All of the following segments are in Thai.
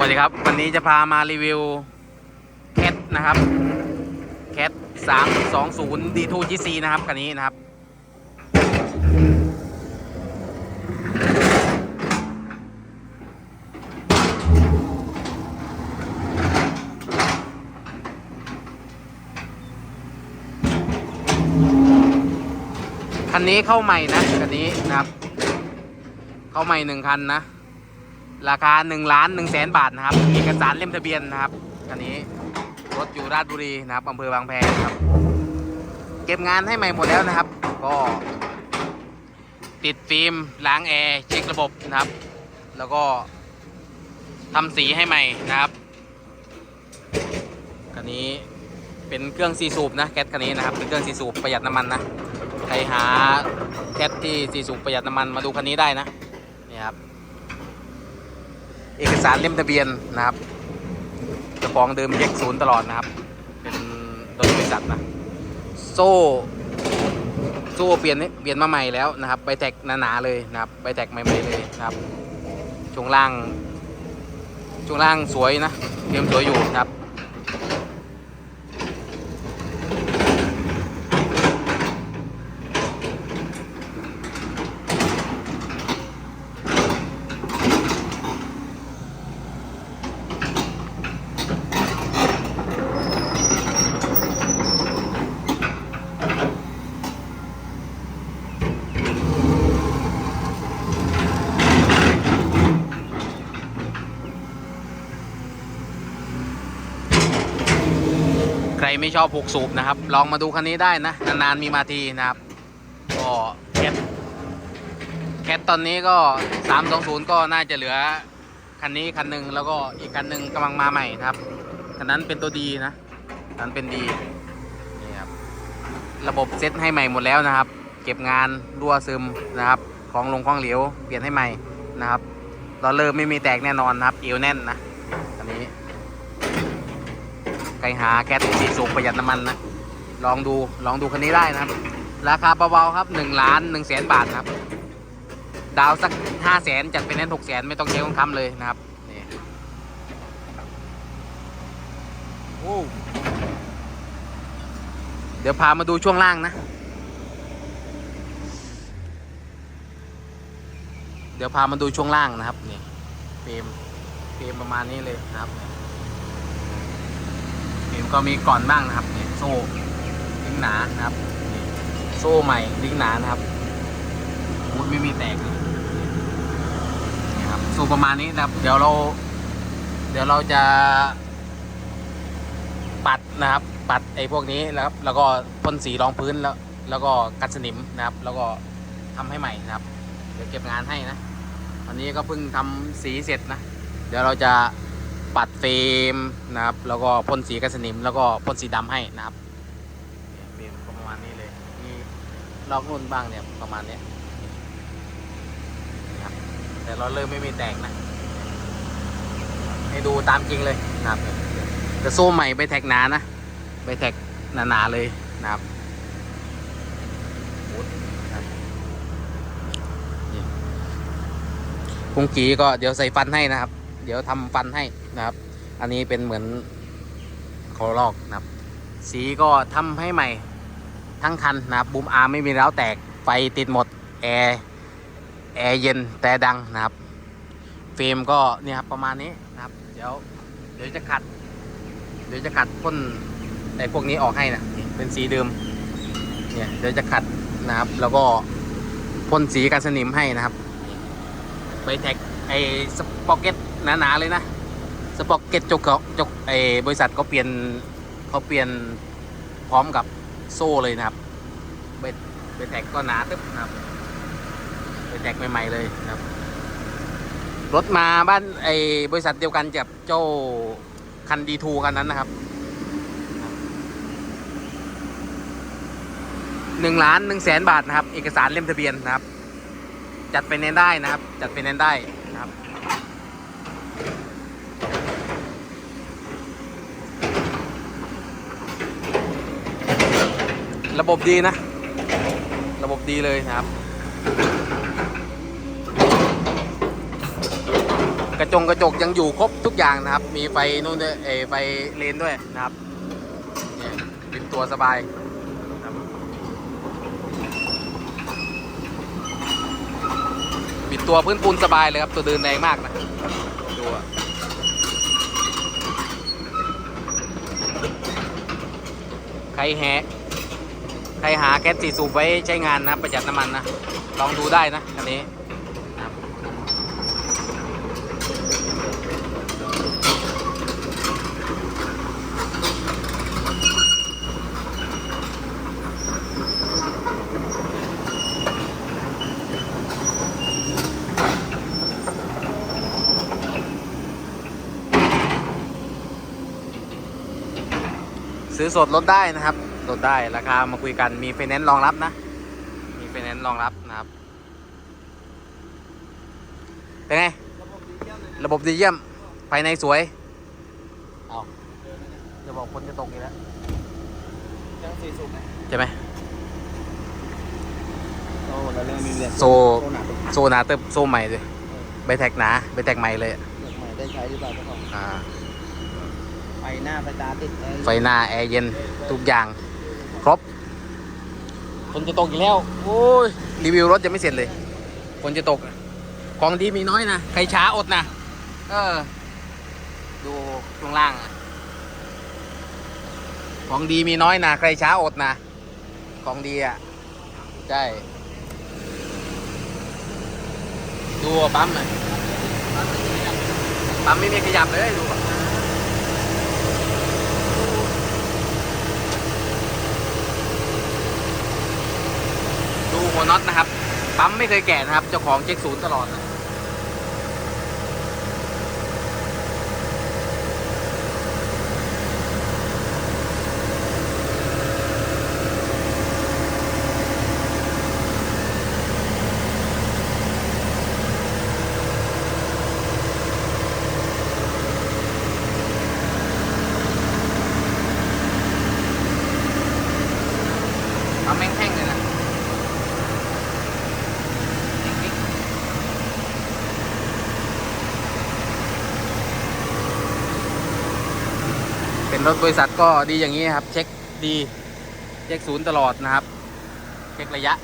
สวัสดีครับ วันนี้จะพามารีวิวแคทนะครับแคท320 D2 GC นะครับคันนี้นะครับ คันนี้เข้าใหม่นะคันนี้นะครับ เข้าใหม่หนึ่งคันนะ ราคา1ล้าน1แสนบาทนะครับ เอกสารเล่มทะเบียนนะครับคันนี้รถอยู่ราชบุรีนะครับอำเภอบางแพนครับ เก็บงานให้ใหม่หมดแล้วนะครับ ก็ติดฟิล์มล้างแอร์เช็คระบบนะครับ แล้วก็ทำสีให้ใหม่นะครับคันนี้เป็นเครื่องซีสูบนะแก๊สคันนี้นะครับ เป็นเครื่องซีสูบประหยัดน้ำมันนะใครหาแก๊สที่ซีสูบประหยัดน้ำมันมาดูคันนี้ได้นะ เอกสารเล่มทะเบียนนะครับเจ้าของเดิมเช็คศูนย์ตลอดนะครับ เป็นรถบริษัทนะ โซ่ โซ่เปลี่ยนเปลี่ยนมาใหม่แล้วนะครับใบแท็กหนาๆเลยนะครับใบแท็กใหม่ๆเลยนะครับช่วงล่างช่วงล่างสวยนะเตรียมสวยอยู่นะครับ ใครไม่ชอบผูกสูบนะครับ ลองมาดูคันนี้ได้นะ นานๆมีมาทีนะครับก็แคทแคทตอนนี้ก็ 320 ก็น่าจะเหลือ คันนี้คันหนึ่งแล้วก็อีกคันหนึ่งกำลังมาใหม่นะครับคันนั้นเป็นตัวดีนะคันนั้นเป็นดีนี่ครับระบบเซ็ตให้ใหม่หมดแล้วนะครับ เก็บงานรั่วซึมนะครับของลงของเหลวเปลี่ยนให้ใหม่นะครับดอลเลอร์ไม่มีแตกแน่นอนนะครับเอวแน่นนะอันนี้ ใครหาแก๊สสีสูบประหยัดน้ำมันนะ ลองดู ลองดูคันนี้ได้นะครับ ราคาเบาๆครับ1ล้าน1แสนบาทครับ ดาวสัก5แสนจัดเป็นแน่น6แสนไม่ต้องใช้ของคำเลยนะครับนี่โอ้เดี๋ยวพามาดูช่วงล่างนะ เดี๋ยวพามาดูช่วงล่างนะครับนี่เฟรมเฟรมประมาณนี้เลยนะครับ ก็มีก่อนบ้างนะครับนี่โซ่ลิงหนานะครับนี่โซ่ใหม่ลิงหนานะครับมุดไม่มีแตกนี่ครับโซ่ประมาณนี้นะครับ เดี๋ยวเรา เดี๋ยวเราจะปัดนะครับ ปัดไอ้พวกนี้แล้วครับ แล้วก็พ่นสีรองพื้นแล้ว แล้วก็กัดสนิมนะครับ แล้วก็ทำให้ใหม่นะครับ เดี๋ยวเก็บงานให้นะวันนี้ก็เพิ่งทำสีเสร็จนะ เดี๋ยวเราจะ ปัดเฟรมนะครับ แล้วก็พ่นสีกันสนิม แล้วก็พ่นสีดำให้นะครับเฟรมประมาณนี้เลยมีลอกนุ่นบ้างเนี่ยประมาณเนี้ยนะครับแต่เราเริ่มไม่มีแตกนะให้ดูตามจริงเลยนะครับแต่โซ่ใหม่ใบแท็กหนานะใบแท็กหนาๆเลยนะครับโอ้โหครับนี่พุงกีก็เดี๋ยวใส่ฟันให้นะครับ เดี๋ยวทำฟันให้นะครับ อันนี้เป็นเหมือนโคลอกนะครับ สีก็ทำให้ใหม่ทั้งคันนะครับบูมอาร์ไม่มีร้าวแตกไฟติดหมดแอร์แอร์เย็นแต่ดังนะครับเฟรมก็เนี่ยครับประมาณนี้นะครับ เดี๋ยวเดี๋ยวจะขัด เดี๋ยวจะขัดพ่นไอ้พวกนี้ออกให้นะเป็นสีเดิมเนี่ยเดี๋ยวจะขัดนะครับ แล้วก็พ่นสีกันสนิมให้นะครับใบแท็กไอ้สปอกเก็ต หนาๆเลยนะสปอกเก็ตจกเขาจกไอบริษัทก็เปลี่ยนเขาเปลี่ยนพร้อมกับโซ่เลยนะครับเบดเบดแท็กก็หนาตึ๊บนะครับเบดแท็กใหม่ๆเลยนะครับ รถมาบ้านไอบริษัทเดียวกันกับเจ้าคันดีทูกันนั้นนะครับหนึ่งล้านหนึ่งแสนบาทนะครับ เอกสารเล่มทะเบียนนะครับ จัดไปเน้นได้นะครับ จัดไปเน้นได้นะครับ ระบบดีนะ ระบบดีเลยนะครับ กระจงกระจกยังอยู่ครบทุกอย่างนะครับ มีไฟนู่นด้วยเอไฟเลนด้วยนะครับเนี่ยปิดตัวสบายบปิดตัวพื้นปูนสบายเลยครับ ตัวเดินแรงมากนะดูใครแหก รหาแก๊สสีสูบไว้ใช้งานนะประหยัดน้ำมันนะ ลองดูได้นะคันนี้ซื้อสดลดได้นะครับ ลดได้ราคามาคุยกันมีไฟแนนซ์รองรับนะ มีไฟแนนซ์รองรับนะครับเป็นไง ระบบดีเยี่ยมภายในสวย เอาจะบอกคนจะตกอีกแล้วยังสี่สูบไหมใช่ไหมโอ้แล้วเรื่องมีเรียนโซโซหนักโซหนาเติบโซใหม่เลยใบแท็กหนาใบแท็กใหม่เลยอะเลือกใหม่ได้ใช้หรือเปล่าเจ้าของอ่าไฟหน้าไฟตาติดไฟหน้าแอร์เย็นทุกอย่าง ครบฝนจะตกอีกแล้ว โอ้ย รีวิวรถยังไม่เสร็จเลยฝนจะตก ของดีมีน้อยนะ ใครช้าอดนะ เออ ดูข้างล่างอะของดีมีน้อยนะ ใครช้าอดนะ ของดีอะ ใช่ ดูอะปั๊มหน่อยปั๊มไม่มีขยับเลยดูอะดู หัวน็อตนะครับปั๊มไม่เคยแก่นะครับเจ้าของเช็คศูนย์ตลอดนะ ปั๊มแม่งๆเลยนะติ๊กๆเป็น รถบริษัทก็ดีอย่างนี้ครับ เช็คดีเช็คศูนย์ตลอดนะครับ เช็คระยะ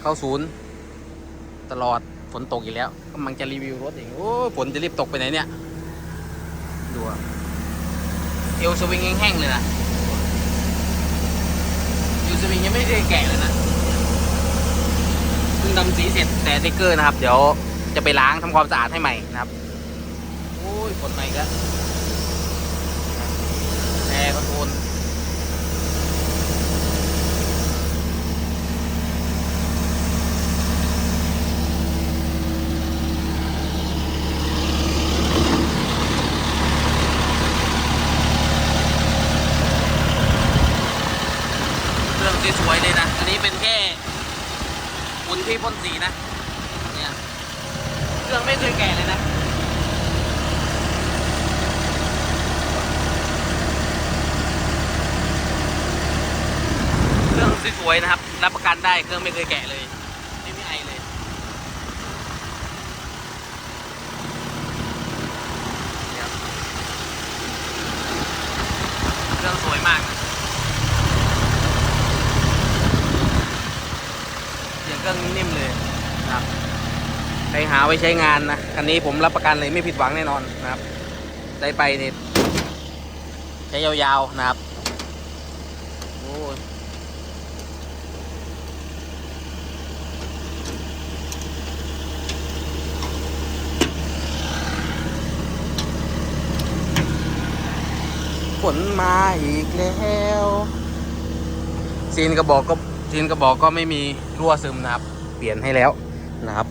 เข้าศูนย์ ตลอดฝนตกอีกแล้วกำลังจะรีวิวรถเองโอ้ฝนจะรีบตกไปไหนเนี่ยดูเอวสวิงแห้งๆเลยนะยูสวิงยังไม่ได้แกะเลยนะเพิ่งทำสีเสร็จแต่สติ๊กเกอร์นะครับ เดี๋ยวจะไปล้างทำความสะอาดให้ใหม่นะครับโอ้ยฝนใหม่แล้ว แอร์คอนโทรลเครื่องสวยๆเลยนะ อันนี้เป็นแค่อุ่นที่พ่นสีนะ เนี่ย เครื่องไม่เคยแกะเลยนะ เครื่อง สวยๆนะครับ รับประกันได้เครื่องไม่เคยแกะเลยไม่มีไอเลย เครื่องสวยมากเสียงเครื่องนิ่มๆเลยนะครับใครหาไว้ใช้งานนะคันนี้ผมรับประกันเลยไม่ผิดหวังแน่นอนนะครับ ได้ไปเนี่ยใช้ยาวๆนะครับ โอ้ ฝนมาอีกแล้วซีนกระบอกก็ซีนกระบอกก็ไม่มีรั่วซึมนะครับ เปลี่ยนให้แล้วนะครับ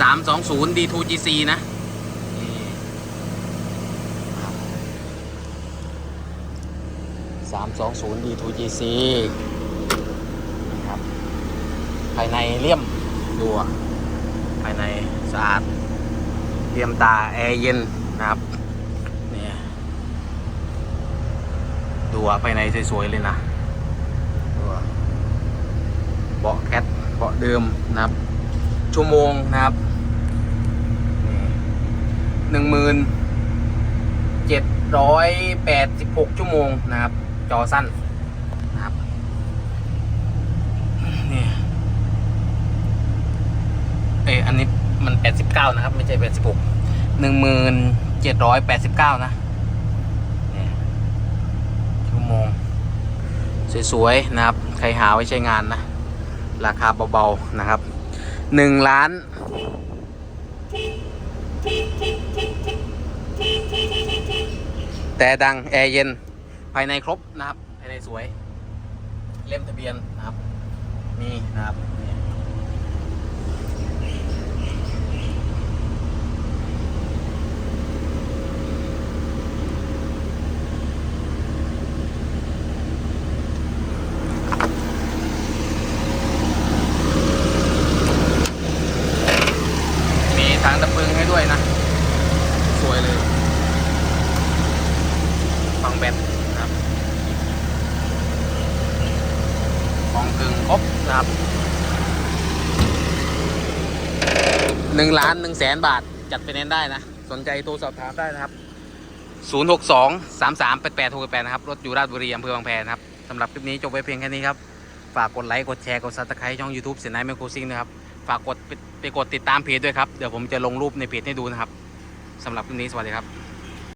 สามสองศูนย์ D2GC นะสามสองศูนย์ D2GC นะครับภายในเลี่ยมดูอะภายในสะอาด เตรียมตาแอร์เย็นนะครับเนี่ยดูอะภายในสวยๆเลยนะดูเบาะแคทเบาะเดิมนะครับ ชั่วโมงนะครับหนึ่งหมื่นเจ็ดร้อยแปดสิบหกชั่วโมงนะครับ จอสั้นนะครับนี่เอยอันนี้ มันแปดสิบเก้านะครับ ไม่ใช่แปดสิบหกหนึ่งหมื่นเจ็ดร้อยแปดสิบเก้านะนี่ชั่วโมง สวยๆ นะครับ ใครหาไว้ใช้งานนะ ราคาเบาๆ นะครับหนึ่งล้านแต่ดัง แอร์เย็น ภายในครบนะครับ ภายในสวย เล่มทะเบียนนะครับมีนะครับนี่มีถังดับเพลิงให้ด้วยนะ สวยเลย ฟังแบตนะครับ ของกึ่งครบนะครับ หนึ่งล้านหนึ่งแสนบาทจัดไปเน้นได้นะ สนใจโทรสอบถามได้นะครับ 0 6 2 3 3 8 8 6 8 นะครับ รถอยู่ราชบุรีอำเภอบางแพนะครับสำหรับคลิปนี้จบไว้เพียงแค่นี้ครับ ฝากกดไลค์กดแชร์กดซับสไครต์ช่อง YouTube เสียนายแมคโครซิงนะครับ ฝากกดไปไปกดติดตามเพจด้วยครับ เดี๋ยวผมจะลงรูปในเพจให้ดูนะครับสำหรับคลิปนี้สวัสดีครับ